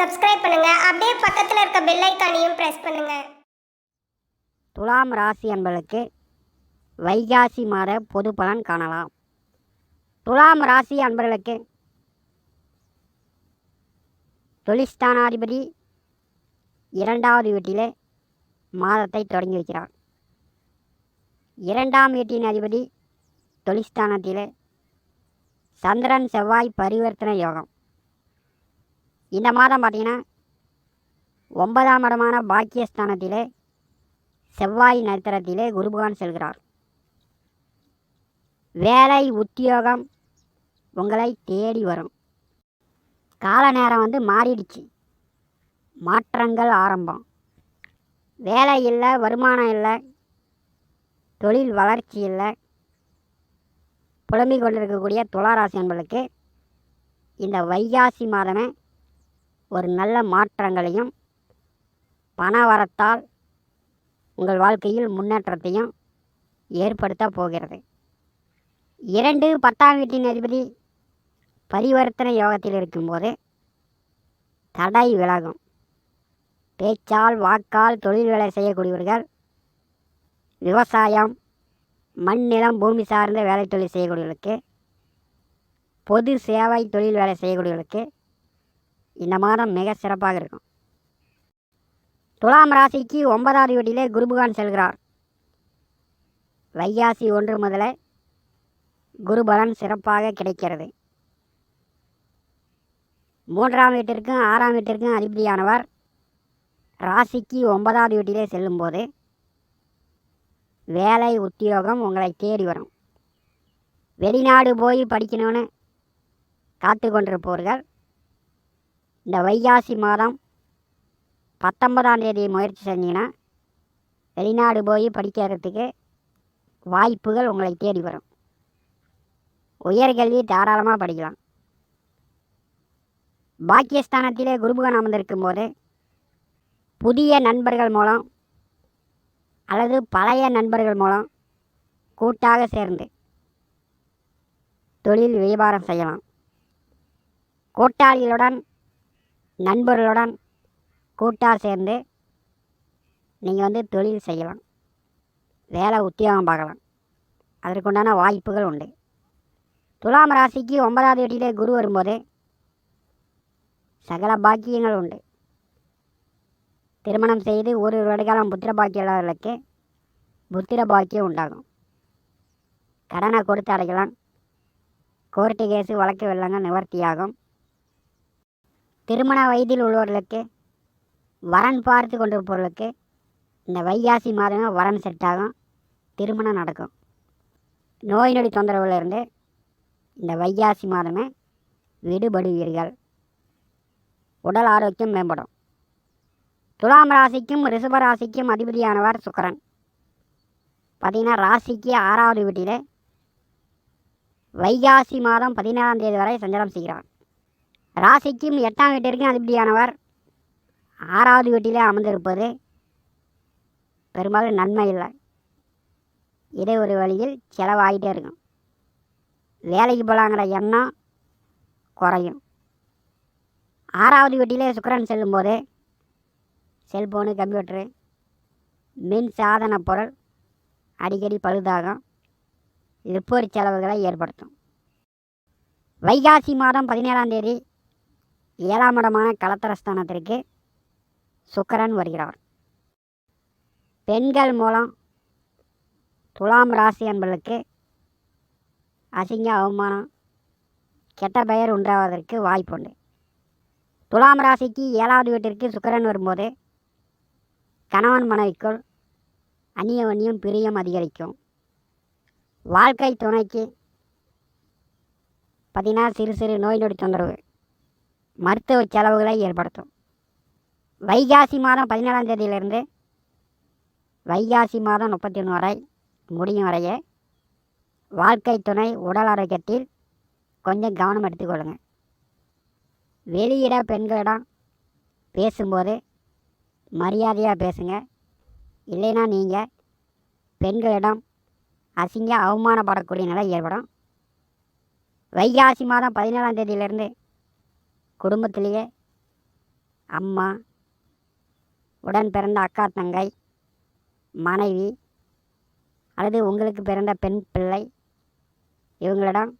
Subscribe பண்ணுங்க. அப்படியே பக்கத்தில் இருக்க பெல் ஐக்கானையும் பிரஸ் பண்ணுங்க. துலாம் ராசி என்பதற்கு வைகாசி மாத பொது பலன் காணலாம். துலாம் ராசி அன்பர்களுக்கு தொழிஸ்தானாதிபதி இரண்டாவது வீட்டிலே மாதத்தை தொடங்கி வைக்கிறார். இரண்டாம் வீட்டின் அதிபதி தொழிஸ்தானத்திலே சந்திரன் செவ்வாய் பரிவர்த்தனை யோகம். இந்த மாதம் பார்த்தீங்கன்னா ஒன்பதாம் இடமான பாக்கியஸ்தானத்திலே செவ்வாய் நட்சத்திரத்திலே குருபகவான் செல்கிறார். வேலை உத்தியோகம் உங்களை தேடி வரும். கால நேரம் வந்து மாறிடுச்சு. மாற்றங்கள் ஆரம்பம். வேலை இல்லை வருமானம் இல்லை தொழில் வளர்ச்சி இல்லை. புலம்பிக் கொண்டிருக்கக்கூடிய துளாராசி என்பளுக்கு இந்த வைகாசி மாதமே ஒரு நல்ல மாற்றங்களையும் பண வரத்தால் உங்கள் வாழ்க்கையில் முன்னேற்றத்தையும் ஏற்படுத்த போகிறது. இரண்டு பத்தாம் வீட்டின் அதிபதி பரிவர்த்தனை யோகத்தில் இருக்கும்போது தடை விலகும். பேச்சால் வாக்கால் தொழில் வேலை செய்யக்கூடியவர்கள் விவசாயம் மண் நிலம் பூமி சார்ந்த வேலை தொழில் செய்யக்கூடியவர்களுக்கு பொது சேவை தொழில் வேலை செய்யக்கூடியவர்களுக்கு இந்த மாதம் மிக சிறப்பாக இருக்கும். துலாம் ராசிக்கு ஒன்பதாவது வீட்டிலே குருபகான் செல்கிறார். வைகாசி ஒன்று முதல குரு பலன் சிறப்பாக கிடைக்கிறது. மூன்றாம் வீட்டிற்கும் ஆறாம் வீட்டிற்கும் அதிபதியானவர் ராசிக்கு ஒன்பதாவது வீட்டிலே செல்லும்போது வேலை உத்தியோகம் உங்களை தேடி வரும். வெளிநாடு போய் படிக்கணும்னு காத்து கொண்டிருப்பவர்கள் இந்த வைகாசி மாதம் பத்தொன்பதாம் தேதி முயற்சி செஞ்சீங்கன்னா வெளிநாடு போய் படிக்கிறதுக்கு வாய்ப்புகள் உங்களை தேடி வரும். உயர்கல்வி தாராளமாக படிக்கலாம். பாக்கியஸ்தானத்திலே குருபுகன் அமர்ந்திருக்கும் போது புதிய நண்பர்கள் மூலம் அல்லது பழைய நண்பர்கள் மூலம் கூட்டாக சேர்ந்து தொழில் வியாபாரம் செய்யலாம். கூட்டாளிகளுடன் நண்பர்களுடன் கூட்டாக சேர்ந்து நீங்கள் வந்து தொழில் செய்யலாம். வேலை உத்தியோகம் பார்க்கலாம். அதற்குண்டான வாய்ப்புகள் உண்டு. துலாம் ராசிக்கு ஒன்பதாவது வீட்டிலே குரு வரும்போது சகல பாக்கியங்கள் உண்டு. திருமணம் செய்து ஒரு வருடகாலம் புத்திர பாக்கியாளர்களுக்கு புத்திர பாக்கியம் உண்டாகும். கடனை கொடுத்து அடைக்கலாம். கோர்ட்டு கேஸு வழக்கு வெள்ளங்கள் நிவர்த்தியாகும். திருமண வயதில் உள்ளவர்களுக்கு வரன் பார்த்து கொண்டு இருப்பவர்களுக்கு இந்த வைகாசி மாதமே வரன் செட் ஆகும் திருமணம் நடக்கும். நோய் நொடி தொந்தரவுலேருந்து இந்த வைகாசி மாதமே விடுபடுவீர்கள். உடல் ஆரோக்கியம் மேம்படும். துலாம் ராசிக்கும் ரிஷப ராசிக்கும் அதிபதியானவர் சுக்கரன். பார்த்தீங்கன்னா ராசிக்கு ஆறாவது வீட்டில் வைகாசி மாதம் பதினேழாம் தேதி வரை சஞ்சாரம் செய்கிறார். ராசிக்கும் எட்டாம் வீட்டிற்கும் அதிபதியானவர் ஆறாவது வீட்டிலே அமர்ந்திருப்பது பெரும்பாலும் நன்மை இல்லை. இதே ஒரு வழியில் செலவாகிட்டே இருக்கும். வேலைக்கு போகலாங்கிற எண்ணம் குறையும். ஆறாவது வீட்டிலே சுக்கரன் செல்லும்போது செல்ஃபோனு கம்ப்யூட்டரு மின் சாதன பொருள் அடிக்கடி பழுதாகும். ரிப்போர் செலவுகளை ஏற்படுத்தும். வைகாசி மாதம் பதினேழாம் தேதி ஏழாம் இடமான கலத்தரஸ்தானத்திற்கு சுக்கரன் வருகிறார். பெண்கள் மூலம் துலாம் ராசி என்பதற்கு அசிங்க அவமானம் கெட்ட பெயர் உண்டாவதற்கு வாய்ப்புண்டு துலாம் ராசிக்கு ஏழாவது வீட்டிற்கு சுக்கரன் வரும்போது கணவன் மனைவிக்குள் அந்நியவன்யம் பிரியம் அதிகரிக்கும். வாழ்க்கை துணைக்கு பார்த்தீங்கன்னா சிறு சிறு நோய் நொடி தொந்தரவு. மருத்துவ செலவுகளை ஏற்படுத்தும். வைகாசி மாதம் பதினேழாம் தேதியிலிருந்து வைகாசி மாதம் முப்பத்தி ஒன்று வரை முடியும் வரையே வாழ்க்கை துணை உடல் ஆரோக்கியத்தில் கொஞ்சம் கவனம் எடுத்துக்கொள்ளுங்க. வெளியிட பெண்களிடம் பேசும்போது மரியாதையாக பேசுங்க. இல்லைன்னா நீங்கள் பெண்களிடம் அசிங்க அவமானப்படக்கூடிய நிலை ஏற்படும். வைகாசி மாதம் பதினேழாம் தேதியிலிருந்து குடும்பத்திலேயே அம்மா உடன் பிறந்த அக்கா தங்கை மனைவி அல்லது உங்களுக்கு பிறந்த பெண் பிள்ளை இவங்களிடம்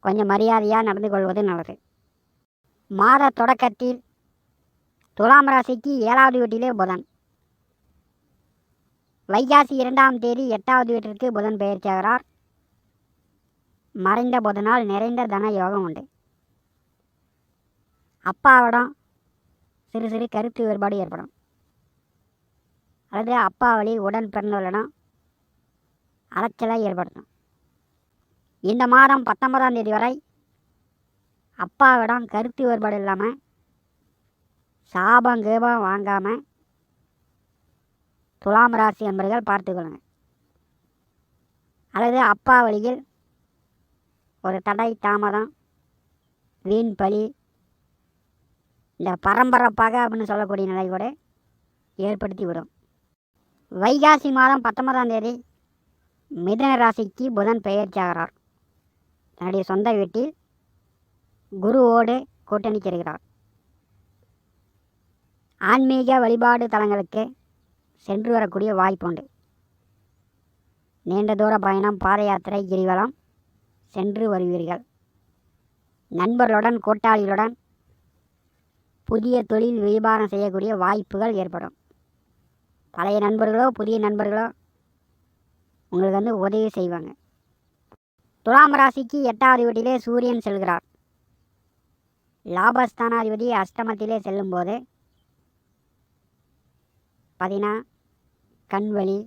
கொஞ்சம் மரியாதையாக நடந்து கொள்வது நல்லது. மாத தொடக்கத்தில் துலாம் ராசிக்கு ஏழாவது வீட்டிலே புதன். வைகாசி இரண்டாம் தேதி எட்டாவது வீட்டிற்கு புதன் பயிற்சியாகிறார் மறைந்த புதனால் நிறைந்த தன யோகம் உண்டு. அப்பாவிடம் சிறு சிறு கருத்து வேறுபாடு ஏற்படும். அல்லது அப்பா வழி உடன் பிறந்தவர்களிடம் அலைச்சலை ஏற்படுத்தும். இந்த மாதம் பத்தொன்பதாம் தேதி வரை அப்பாவிடம் கருத்து வேறுபாடு இல்லாமல் சாபம் கேபம் வாங்காமல் துலாம் ராசி என்பர்கள் பார்த்துக்கொள்ளுங்க அல்லது அப்பா வழியில் ஒரு தடை தாமதம் வீண் பழி இந்த பரம்பரை பகை அப்படின்னு சொல்லக்கூடிய நிலை கூட ஏற்படுத்தி விடும் வைகாசி மாதம் பத்தொன்பதாம் தேதி மிதன ராசிக்கு புதன் பெயர்ச்சியாகிறார். தன்னுடைய சொந்த வீட்டில் குருவோடு கூட்டணி செல்கிறார் ஆன்மீக வழிபாடு தலங்களுக்கு சென்று வரக்கூடிய வாய்ப்புண்டு நீண்ட தூர பயணம் பாத யாத்திரை கிரிவலம் சென்று வருவீர்கள். நண்பர்களுடன் கூட்டாளிகளுடன் புதிய தொழில் வியாபாரம் செய்யக்கூடிய வாய்ப்புகள் ஏற்படும். பழைய நண்பர்களோ புதிய நண்பர்களோ உங்களுக்கு வந்து உதவி செய்வாங்க. துலாம் ராசிக்கு எட்டாவது வீட்டிலே சூரியன் செல்கிறார். லாபஸ்தானாதிபதி அஷ்டமத்திலே செல்லும்போது பார்த்தீங்கன்னா கண்வழி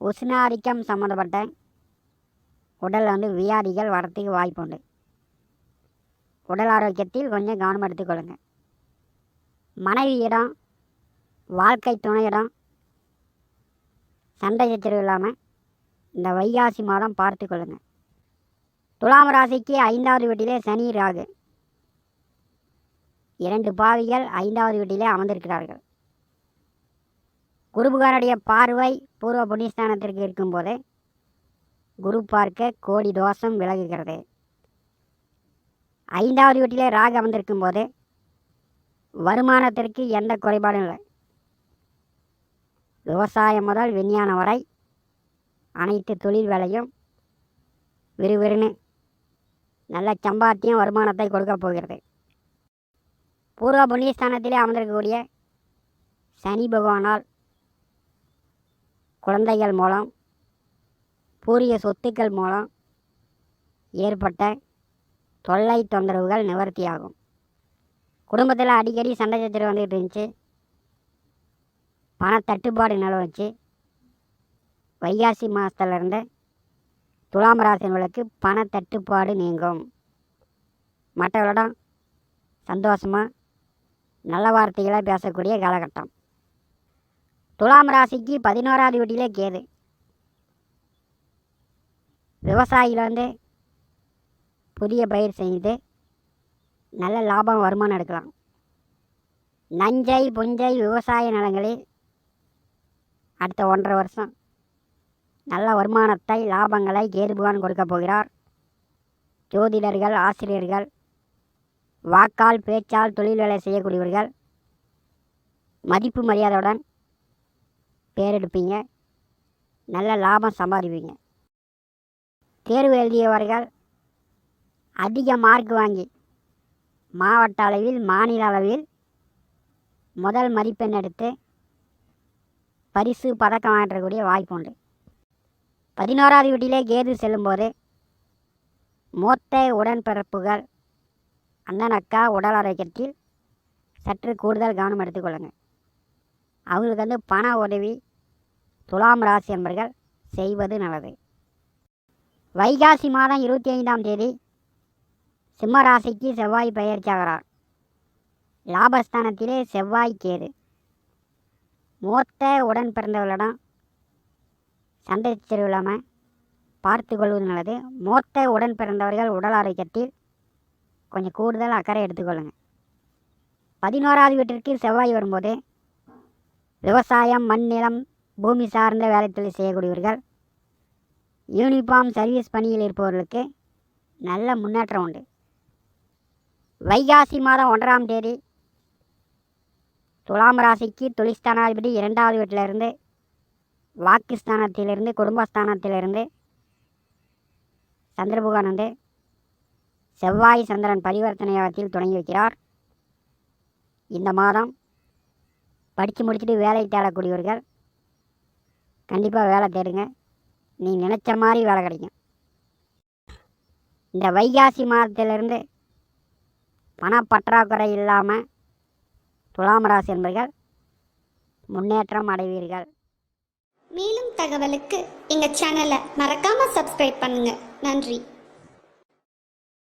உஷ்ணாதிக்கம் சம்மந்தப்பட்ட உடல் வந்து வியாதிகள் வரத்துக்கு வாய்ப்புண்டு. உடல் ஆரோக்கியத்தில் கொஞ்சம் கவனம் எடுத்துக்கொள்ளுங்கள் மனைவியிடம் வாழ்க்கை துணையிடம் சண்டை சச்சரவு இல்லாமல் இந்த வைகாசி மாதம் பார்த்து கொள்ளுங்கள் துலாம் ராசிக்கு ஐந்தாவது வீட்டிலே சனி ராகு. இரண்டு பாவிகள் ஐந்தாவது வீட்டிலே அமர்ந்திருக்கிறார்கள். குருபுகாரனுடைய பார்வை பூர்வ புண்ணியஸ்தானத்திற்கு இருக்கும்போது குரு பார்க்க கோடி தோஷம் விலகுகிறது. ஐந்தாவது வீட்டிலே ராகு அமர்ந்திருக்கும் போது வருமானத்திற்கு எந்த குறைபாடும் இல்லை. விவசாயம் முதல் விஞ்ஞானம் வரை அனைத்து தொழில் வேலையும் விறுவிறுன்னு நல்ல சம்பாத்தியம் வருமானத்தை கொடுக்க போகிறது. பூர்வ புண்ணியஸ்தானத்திலே அமர்ந்திருக்கக்கூடிய சனி பகவானால் குழந்தைகள் மூலம் பூரிய சொத்துக்கள் மூலம் ஏற்பட்ட தொல்லை தொந்தரவுகள் நிவர்த்தியாகும். குடும்பத்தில் அடிக்கடி சண்டை சச்சரவு வந்துக்கிட்டு இருந்துச்சு. பணத்தட்டுப்பாடு நிலவுச்சு வைகாசி மாதத்துலேருந்து துலாம் ராசினர்களுக்கு பணத்தட்டுப்பாடு நீங்கும். மற்றவர்களிடம் சந்தோஷமாக நல்ல வார்த்தைகளாக பேசக்கூடிய காலகட்டம். துலாம் ராசிக்கு பதினோராவது வீட்டிலே கேது. விவசாயிகள் வந்து புதிய பயிர் செய்து நல்ல லாபம் வருமானம் எடுக்கலாம். நஞ்சை புஞ்சை விவசாய நிலங்களில் அடுத்த ஒன்றரை வருஷம் நல்ல வருமானத்தை லாபங்களை கேதுபவான் கொடுக்க போகிறார். ஜோதிடர்கள் ஆசிரியர்கள் வாக்கால் பேச்சால் தொழில் வேலை செய்யக்கூடியவர்கள் மதிப்பு மரியாதையுடன் பேரெடுப்பீங்க. நல்ல லாபம் சம்பாதிப்பீங்க. தேர்வு எழுதியவர்கள் அதிக மார்க் வாங்கி மாவட்ட அளவில் மாநில அளவில் முதல் மதிப்பெண் எடுத்து பரிசு பதக்கம் வாங்கக்கூடிய வாய்ப்பு உண்டு. பதினோராவது வீட்டிலே கேது செல்லும்போது மூத்த உடன்பிறப்புகள் அண்ணன் அக்கா உடல் ஆரோக்கியத்தில் சற்று கூடுதல் கவனம் எடுத்துக்கொள்ளுங்கள் அவங்களுக்கு வந்து பண உதவி துலாம் ராசி என்பர்கள் செய்வது நல்லது. வைகாசி மாதம் இருபத்தி ஐந்தாம் தேதி சிம்ம ராசிக்கு செவ்வாய் பெயர்ச்சியாகிறார் லாபஸ்தானத்திலே செவ்வாய் கேது. மூத்த உடன் பிறந்தவர்களிடம் சண்டை இல்லாமல் பார்த்து கொள்வது நல்லது. மூத்த உடன் பிறந்தவர்கள் உடல் ஆரோக்கியத்தில் கொஞ்சம் கூடுதல் அக்கறை எடுத்துக்கொள்ளுங்க பதினோராவது வீட்டிற்கு செவ்வாய் வரும்போது விவசாயம் மண் நிலம் பூமி சார்ந்த வேலை தொழில் செய்யக்கூடியவர்கள் யூனிஃபார்ம் சர்வீஸ் பணியில் இருப்பவர்களுக்கு நல்ல முன்னேற்றம் உண்டு. வைகாசி மாதம் ஒன்றாம் தேதி துலாம் ராசிக்கு தொழிற்ஸ்தானாதிபதி இரண்டாவது வீட்டிலிருந்து வாக்குஸ்தானத்திலிருந்து குடும்பஸ்தானத்திலிருந்து சந்திரபுகான் வந்து செவ்வாய் சந்திரன் பரிவர்த்தனை யோகத்தில் தொடங்கி வைக்கிறார். இந்த மாதம் படித்து முடிச்சுட்டு வேலை தேடக்கூடியவர்கள் கண்டிப்பாக வேலை தேடுங்க. நீ நினச்ச மாதிரி வேலை கிடைக்கும். இந்த வைகாசி மாதத்திலிருந்து பணப்பற்றாக்குறை இல்லாமல் துலாம் ராசி என்பர்கள் முன்னேற்றம் அடைவீர்கள். மேலும் தகவலுக்கு எங்கள் சேனலை மறக்காமல் சப்ஸ்கிரைப் பண்ணுங்கள் நன்றி.